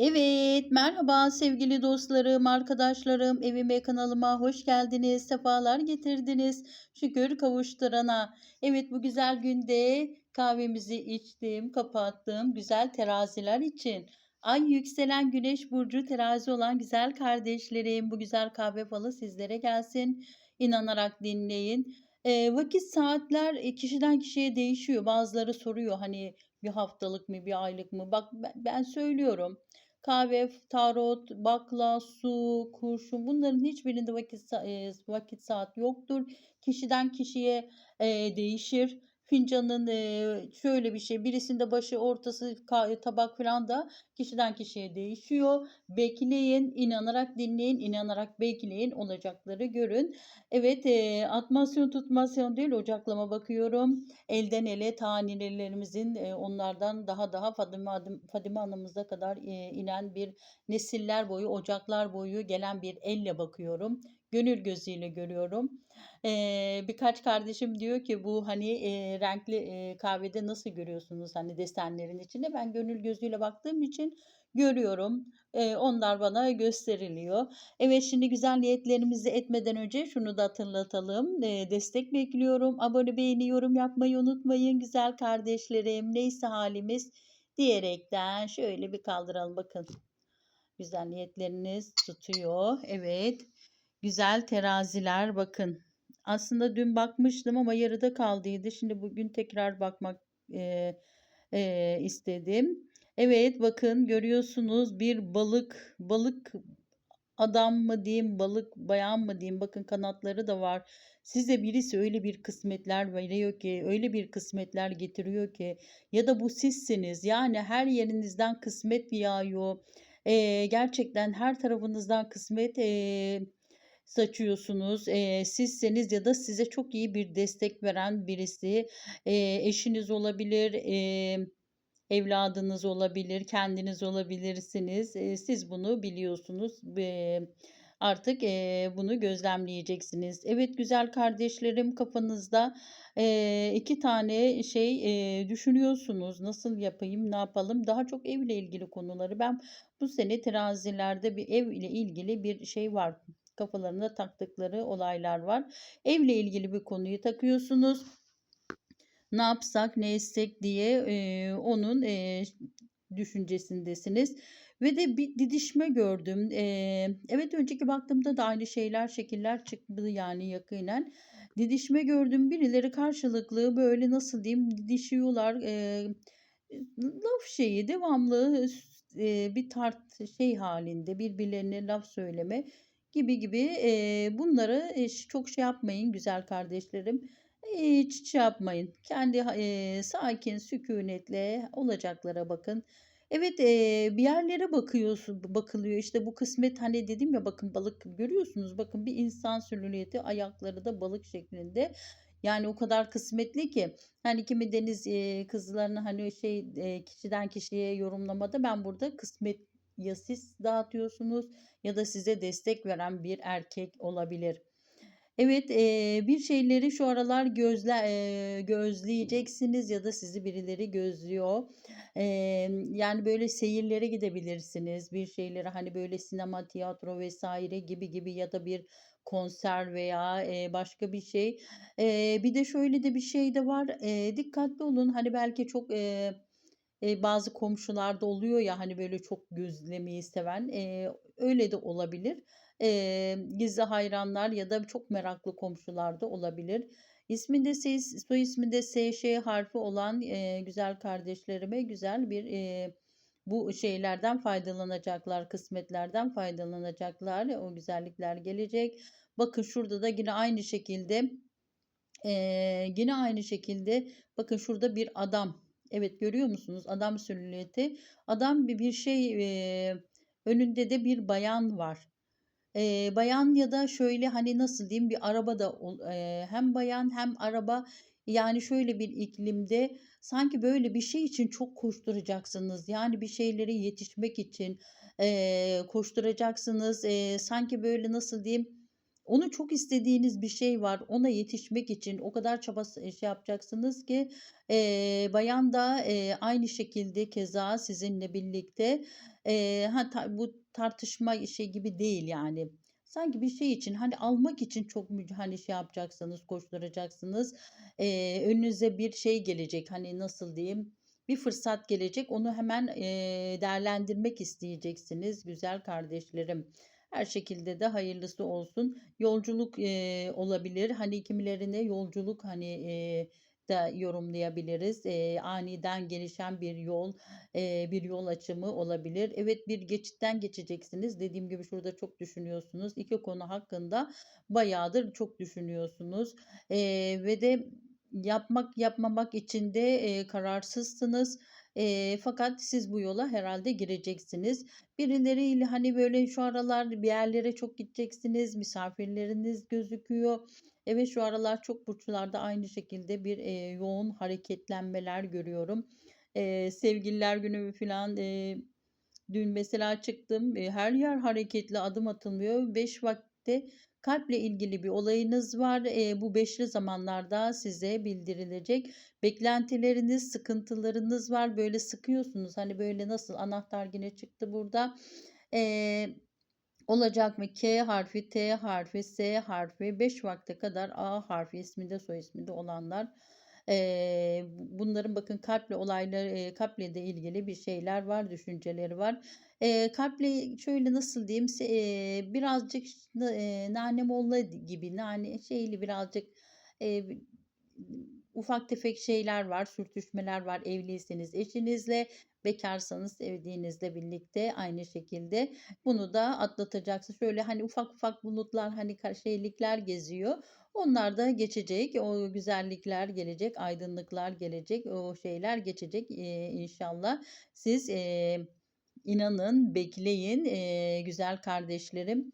Evet, merhaba sevgili dostlarım, arkadaşlarım, evime, kanalıma hoş geldiniz, sefalar getirdiniz. Şükür kavuşturana. Evet, bu güzel günde kahvemizi içtim, kapattım. Güzel teraziler için. Ay yükselen güneş burcu terazi olan güzel kardeşlerim, bu güzel kahve falı sizlere gelsin. İnanarak dinleyin. Eee, vakit saatler e, kişiden kişiye değişiyor. Bazıları soruyor hani bir haftalık mı, bir aylık mı? Bak ben, ben söylüyorum. Kahve, tarot, bakla, su, kurşun bunların hiçbirinde vakit vakit saat yoktur. Kişiden kişiye e, değişir. Fincanın şöyle bir şey birisinde başı ortası tabak falan da kişiden kişiye değişiyor. Bekleyin, inanarak dinleyin, inanarak bekleyin olacakları görün. Evet, e, atmasyon tutmasyon değil ocaklama bakıyorum. Elden ele tanelerimizin e, onlardan daha daha Fadime, Adım- Fadime anamıza kadar e, inen bir nesiller boyu, ocaklar boyu gelen bir elle bakıyorum. Gönül gözüyle görüyorum. E, birkaç kardeşim diyor ki bu hani e, renkli e, kahvede nasıl görüyorsunuz hani desenlerin içinde? Ben gönül gözüyle baktığım için görüyorum. E, onlar bana gösteriliyor. Evet şimdi güzel niyetlerimizi etmeden önce şunu da hatırlatalım. Eee, destek bekliyorum. Abone, beğeni, yorum yapmayı unutmayın güzel kardeşlerim. Neyse halimiz diyerekten şöyle bir kaldıralım bakın. Güzel niyetleriniz tutuyor. Evet. Güzel teraziler bakın. Aslında dün bakmıştım ama yarıda kaldıydı. Şimdi bugün tekrar bakmak eee, eee, istedim. Evet bakın görüyorsunuz bir balık balık adam mı diyeyim, balık bayan mı diyeyim, bakın kanatları da var. Size birisi öyle bir kısmetler veriyor ki, öyle bir kısmetler getiriyor ki ya da bu sizsiniz. Yani her yerinizden kısmet yağıyor. Eee, gerçekten her tarafınızdan kısmet eee, saçıyorsunuz. Eee, sizseniz ya da size çok iyi bir destek veren birisi. Eee, eşiniz olabilir, eee Evladınız olabilir, kendiniz olabilirsiniz. Eee, siz bunu biliyorsunuz. Eee, artık, eee, bunu gözlemleyeceksiniz. Evet, güzel kardeşlerim, kafanızda, eee, 2 tane şey, eee, düşünüyorsunuz. Nasıl yapayım, ne yapalım? Daha çok evle ilgili konuları. Ben bu sene terazilerde bir ev ile ilgili bir şey var. Kafalarına taktıkları olaylar var. Evle ilgili bir konuyu takıyorsunuz. Ne yapsak, ne etsek diye, eee, onun, eee, düşüncesindesiniz ve de bir didişme gördüm. Eee, evet, önceki baktığımda da aynı şeyler, şekiller çıktı yani yakinen. Didişme gördüm. Birileri karşılıklı böyle nasıl diyeyim didişiyorlar. Eee, laf şeyi devamlı eee, bir tart şey halinde birbirlerine laf söyleme gibi gibi. Eee, bunları eee, çok şey yapmayın güzel kardeşlerim. Hiç şey yapmayın. Kendi eee, sakin sükûnetle olacaklara bakın. Evet, eee, bir yerlere bakıyorsun bakılıyor. İşte bu kısmet, hani, dedim ya bakın balık görüyorsunuz. Bakın bir insan silüeti, ayakları da balık şeklinde. Yani o kadar kısmetli ki. Hani kimi deniz, eee, kızlarını, hani, şey, eee, kişiden kişiye yorumlamada ben burada kısmet ya siz dağıtıyorsunuz ya da size destek veren bir erkek olabilir. Evet, eee, bir şeyleri şu aralar gözle eee, gözleyeceksiniz ya da sizi birileri gözlüyor. Emm, yani, böyle, seyirlere gidebilirsiniz. Bir şeylere, hani, böyle, sinema, tiyatro vs. gibi gibi ya da bir konser veya, eee, başka bir şey. Eee, bir de şöyle de bir şey de var. Eee, dikkatli olun. Hani, belki çok, eee, eee, bazı komşularda oluyor ya, hani, böyle, çok gözlemeyi seven, eee, öyle de olabilir. Eee, gizli hayranlar ya da çok meraklı komşular da olabilir. İsminde S soy isminde S, Ş harfi olan, eee, güzel kardeşlerime güzel bir, eee, bu şeylerden faydalanacaklar, kısmetlerden faydalanacaklar. O güzellikler gelecek. Bakın şurada da yine aynı şekilde, eee, yine aynı şekilde bakın şurada bir adam. Evet, görüyor musunuz? Adam silüeti. Adam bir şey, eee, önünde de bir bayan var. Eee, bayan ya da şöyle, hani, nasıl diyeyim, bir araba da eee, hem bayan hem araba, yani, şöyle bir iklimde sanki böyle bir şey için çok koşturacaksınız. Yani, bir şeylere yetişmek için, eee, koşturacaksınız. Eee, sanki böyle, nasıl diyeyim, Onu çok istediğiniz bir şey var. Ona yetişmek için o kadar çaba s şey yapacaksınız ki, eee, bayan da, eee, aynı şekilde keza sizinle birlikte, eee, ha ta bu tartışma işi gibi değil yani. Sanki bir şey için, hani, almak için çok hani, şey yapacaksınız, koşturacaksınız. Eee, önünüze bir şey gelecek, hani, nasıl diyeyim, bir fırsat gelecek. Onu hemen, eee, değerlendirmek isteyeceksiniz güzel kardeşlerim. Her şekilde de hayırlısı olsun. Yolculuk, eee, olabilir. Hani, kimilerine yolculuk, hani, eee, da yorumlayabiliriz. Eee, aniden gelişen bir yol, eee, bir yol açımı olabilir. Evet, bir geçitten geçeceksiniz. Dediğim gibi şurada çok düşünüyorsunuz. 2 konu hakkında bayağıdır çok düşünüyorsunuz. Eee, ve de yapmak yapmamak için de, eee, kararsızsınız. Eee, fakat siz bu yola herhâlde gireceksiniz. Birileriyle, hani, böyle şu aralar bir yerlere çok gideceksiniz, misafirleriniz gözüküyor. Evet, şu aralar çok burçlarda aynı şekilde bir, eee, yoğun hareketlenmeler görüyorum. Eee, Sevgililer Günü filan, eee, dün mesela çıktım, eee, her yer hareketli, adım atılmıyor. 5 vakit kalple ilgili bir olayınız var. Eee, bu beşli zamanlarda size bildirilecek. Beklentileriniz, sıkıntılarınız var. Böyle sıkıyorsunuz. Hani, böyle nasıl anahtar yine çıktı burada. Eee, olacak mı? K harfi, T harfi, S harfi, 5 vakte kadar A harfi isminde soy isminde olanlar. Eee, bunların bakın kalple olayları, eee, kalple de ilgili bir şeyler var, düşünceleri var. Eee, kalple şöyle nasıl diyeyim, eee, birazcık ş na eee, nanemolla gibi, nane şeyli birazcık, b ufak tefek şeyler var, sürtüşmeler var evliyseniz eşinizle, bekârsanız sevdiğinizle birlikte aynı şekilde. Bunu da atlatacaksınız. Şöyle, hani, ufak ufak bulutlar, hani, şeylikler geziyor. Onlar da geçecek. O güzellikler gelecek, aydınlıklar gelecek. O şeyler geçecek, eee, inşallah. Siz, eee, inanın, bekleyin, eee, güzel kardeşlerim.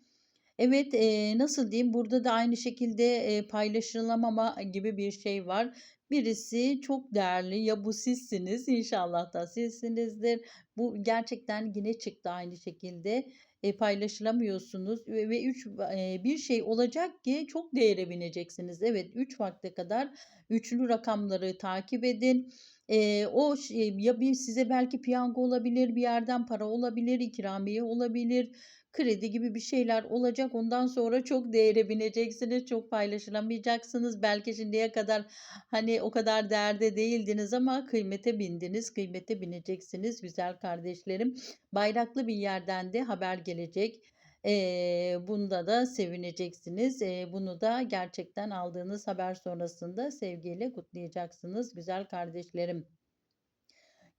Evet, eee, nasıl diyeyim, burada da aynı şekilde, eee, paylaşılamama gibi bir şey var. Birisi çok değerli, ya bu sizsiniz, inşallah da sizsinizdir. Bu gerçekten yine çıktı aynı şekilde. Eee, paylaşılamıyorsunuz ve ve 3 va eee, bir şey olacak ki çok değere bineceksiniz. Evet, 3 vakte kadar üçlü rakamları takip edin. Eee, o ş ya bir size belki piyango olabilir, bir yerden para olabilir, ikramiye olabilir, kredi gibi bir şeyler olacak. Ondan sonra çok değere bineceksiniz, çok paylaşılamayacaksınız. Belki şimdiye kadar, hani, o kadar değerde değildiniz ama kıymete bindiniz, kıymete bineceksiniz güzel kardeşlerim. Bayraklı bir yerden de haber gelecek. Eee, bunda da sevineceksiniz. Eee, bunu da gerçekten aldığınız haber sonrasında sevgiyle kutlayacaksınız güzel kardeşlerim.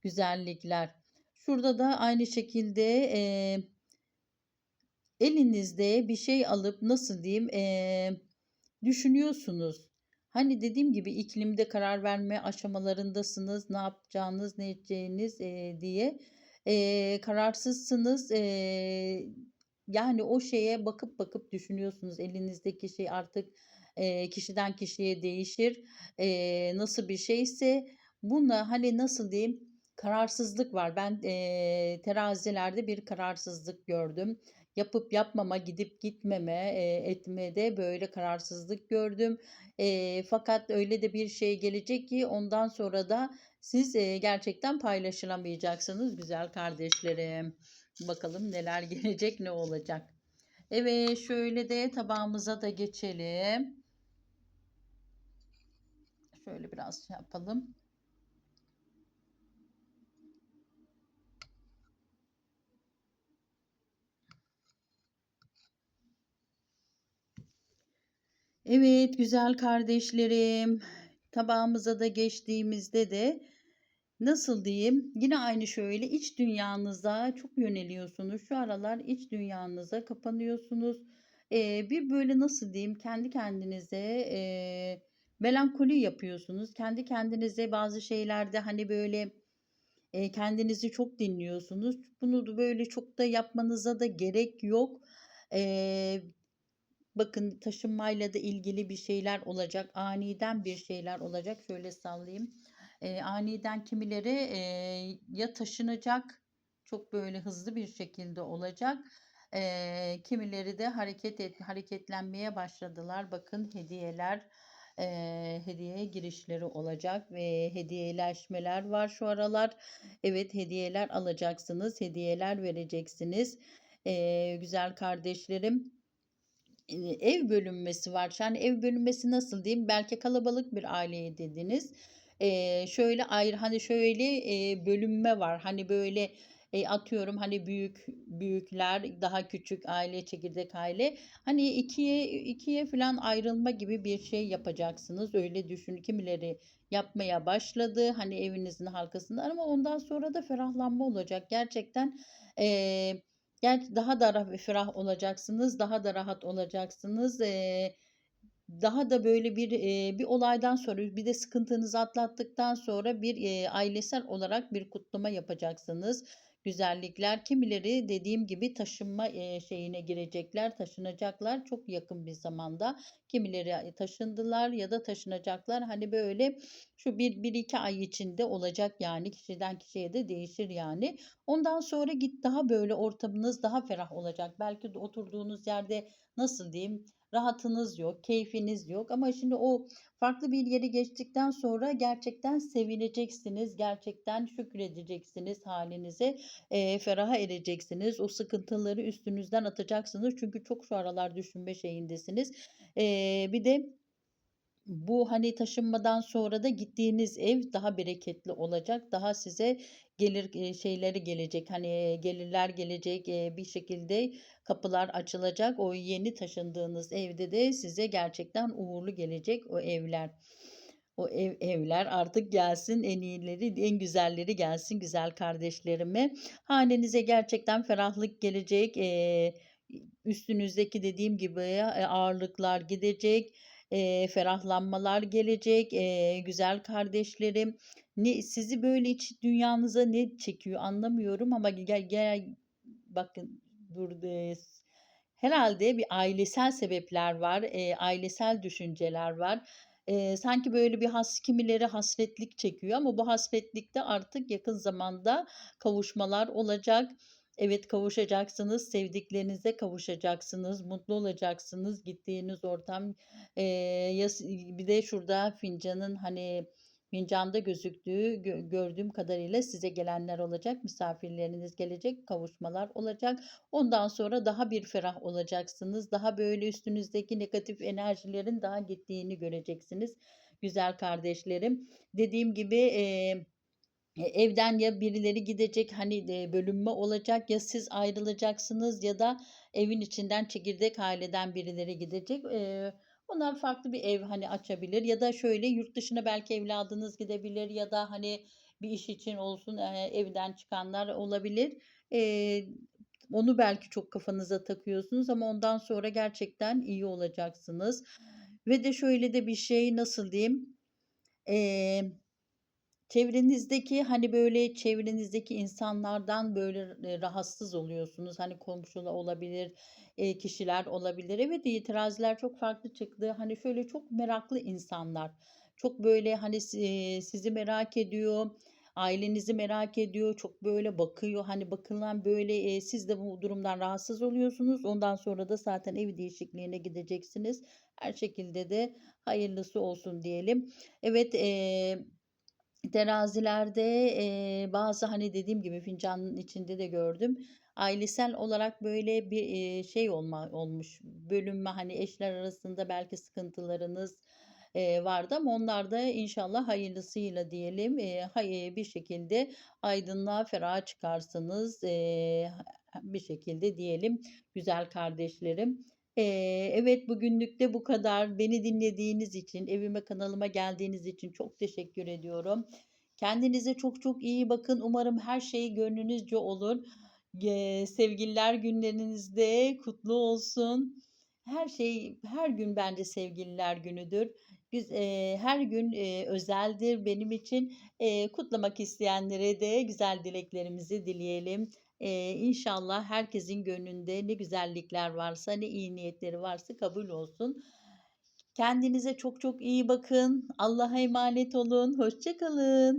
Güzellikler. Şurada da aynı şekilde, eee elinizde bir şey alıp, nasıl diyeyim, eee, düşünüyorsunuz. Hani, dediğim gibi iklimde karar verme aşamalarındasınız. Ne yapacağınız, ne edeceğiniz, eee, diye. Eee, kararsızsınız. Eee, yani, o şeye bakıp bakıp düşünüyorsunuz. Elinizdeki şey artık, eee, kişiden kişiye değişir. Eee, nasıl bir şeyse bunda, hani, nasıl diyeyim, kararsızlık var. Ben, eee, terazilerde bir kararsızlık gördüm. Yapıp yapmama, gidip gitmeme, eee, etmede böyle kararsızlık gördüm. Eee, fakat öyle de bir şey gelecek ki ondan sonra da siz, eee, gerçekten paylaşılamayacaksınız güzel kardeşlerim. Bakalım neler gelecek, ne olacak? Evet, şöyle de tabağımıza da geçelim. Şöyle biraz şey yapalım. Evet, güzel kardeşlerim. Tabağımıza da geçtiğimizde de nasıl diyeyim, yine aynı şöyle iç dünyanıza çok yöneliyorsunuz. Şu aralar iç dünyanıza kapanıyorsunuz. Eee, bir böyle nasıl diyeyim, kendi kendinize, eee, melankoli yapıyorsunuz. Kendi kendinize bazı şeylerde, hani, böyle, eee, kendinizi çok dinliyorsunuz. Bunu böyle çok da yapmanıza da gerek yok. Eee, bakın taşınmayla da ilgili bir şeyler olacak. Aniden bir şeyler olacak. Şöyle sallayayım. Eee, aniden kimileri, eee, ya taşınacak, çok böyle hızlı bir şekilde olacak, Eee, kimileri de hareket et hareketlenmeye başladılar. Bakın hediyeler, eee, hediye girişleri olacak ve hediyeleşmeler var şu aralar. Evet, hediyeler alacaksınız, hediyeler vereceksiniz. Eee, güzel kardeşlerim. Ev bölünmesi var. Yani ev bölünmesi nasıl diyeyim? Belki kalabalık bir aile dediniz. Eee, şöyle ayrı, hani, şöyle, eee, bölünme var. Hani, böyle, eee, atıyorum, hani, büyük büyükler, daha küçük aile, çekirdek aile. Hani, ikiye ikiye filan ayrılma gibi bir şey yapacaksınız. Öyle düşün. Kimileri yapmaya başladı, hani, evinizin halkasından ama ondan sonra da ferahlanma olacak. Gerçekten, eee, ger daha da ra ferah olacaksınız, daha da rahat olacaksınız. Eee, daha da böyle bir, eee, bir olaydan sonra, bir de sıkıntınızı atlattıktan sonra bir, eee, ailesel olarak bir kutlama yapacaksınız. Güzellikler. Kimileri dediğim gibi taşınma, eee, şeyine girecekler, taşınacaklar çok yakın bir zamanda. Kimileri, eee, taşındılar ya da taşınacaklar. Hani, böyle şu bir 1-2 ay içinde olacak yani. Kişiden kişiye de değişir yani. Ondan sonra git daha böyle ortamınız daha ferah olacak. Belki de oturduğunuz yerde nasıl diyeyim, rahatınız yok, keyfiniz yok ama şimdi o farklı bir yere geçtikten sonra gerçekten sevineceksiniz, gerçekten şükredeceksiniz hâlinize, eee, feraha ereceksiniz. O sıkıntıları üstünüzden atacaksınız. Çünkü çok şu aralar düşünme şeyindesiniz. Eee, bir de bu, hani, taşınmadan sonra da gittiğiniz ev daha bereketli olacak. Daha size gelir, şeyleri gelecek, hani, gelirler gelecek, bir şekilde kapılar açılacak. O yeni taşındığınız evde de size gerçekten uğurlu gelecek o evler. O ev evler artık gelsin, en iyileri, en güzelleri gelsin güzel kardeşlerime. Hanenize gerçekten ferahlık gelecek. Üstünüzdeki dediğim gibi, ağırlıklar gidecek, eee, ferahlanmalar gelecek, eee, güzel kardeşlerim. Ne sizi böyle iç dünyanıza ne çekiyor anlamıyorum ama ge gel bakın burada s herhâlde bir ailesel sebepler var, eee, ailesel düşünceler var. Eee, sanki böyle bir has kimileri hasretlik çekiyor ama bu hasretlikte artık yakın zamanda kavuşmalar olacak. Evet, kavuşacaksınız, sevdiklerinize kavuşacaksınız, mutlu olacaksınız. Gittiğiniz ortam, yas bir de şurada fincanın, hani, fincanda gözüktüğü gö gördüğüm kadarıyla size gelenler olacak, misafirleriniz gelecek, kavuşmalar olacak. Ondan sonra daha bir ferah olacaksınız. Daha böyle üstünüzdeki negatif enerjilerin daha gittiğini göreceksiniz güzel kardeşlerim. Dediğim gibi, eee, e evden ya birileri gidecek, hani, eee, bölünme olacak, ya siz ayrılacaksınız ya da evin içinden çekirdek aileden birileri gidecek. Eee, onlar farklı bir ev, hani, açabilir ya da şöyle yurt dışına belki evladınız gidebilir ya da, hani, bir iş için olsun, evden çıkanlar olabilir. Onu belki çok kafanıza takıyorsunuz ama ondan sonra gerçekten iyi olacaksınız ve de şöyle de bir şey, nasıl diyeyim, eee, çevrenizdeki, hani, böyle çevrenizdeki insanlardan böyle eee, rahatsız oluyorsunuz. Hani, komşu da olabilir, eee, kişiler olabilir. Evet, itiraziler çok farklı çıktı. Hani, şöyle çok meraklı insanlar, çok böyle, hani, eee, sizi merak ediyor, ailenizi merak ediyor, çok böyle bakıyor. Hani, bakılan böyle, siz de bu durumdan rahatsız oluyorsunuz. Ondan sonra da zaten ev değişikliğine gideceksiniz. Her şekilde de hayırlısı olsun diyelim. Evet, eee, terazilerde, eee, bazı, hani, dediğim gibi fincanın içinde de gördüm. Ailesel olarak böyle bir, eee, şey olma olmuş, bölünme, hani, eşler arasında belki sıkıntılarınız, vardı ama onlar da inşallah hayırlısıyla diyelim, bir şekilde aydınlığa, feraha çıkarsınız, bir şekilde diyelim güzel kardeşlerim. Eee, evet, bugünlük de bu kadar. Beni dinlediğiniz için, evime, kanalıma geldiğiniz için çok teşekkür ediyorum. Kendinize çok çok iyi bakın. Umarım her şey gönlünüzce olur. Eee, Sevgililer Günleriniz de kutlu olsun. Her şey, her gün bence Sevgililer Günü'dür. Biz, eee, her gün, eee, özeldir benim için. Eee, kutlamak isteyenlere de güzel dileklerimizi dileyelim. Eee, inşallah herkesin gönlünde ne güzellikler varsa, ne iyi niyetleri varsa kabul olsun. Kendinize çok çok iyi bakın. Allah'a emanet olun. Hoşça kalın.